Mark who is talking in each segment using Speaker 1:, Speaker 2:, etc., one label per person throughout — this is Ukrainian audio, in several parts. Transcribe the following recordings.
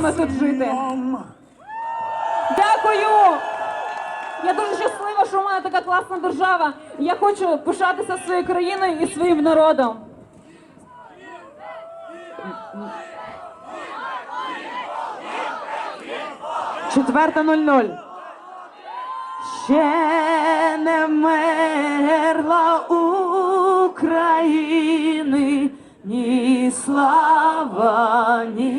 Speaker 1: вами тут жити. Дякую! Я дуже щаслива, що в мене така класна держава. Я хочу пишатися своєю країною і своїм народом.
Speaker 2: Четверта 0-0. Ще не мерла України ні слава,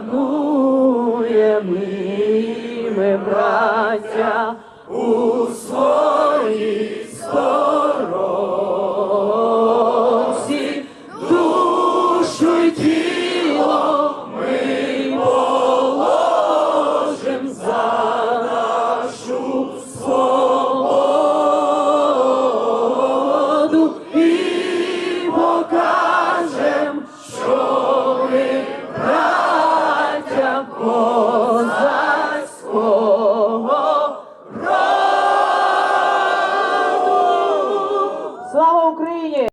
Speaker 2: пануєм і ми, браття, у своїй сторонці, душу тіло. Україні!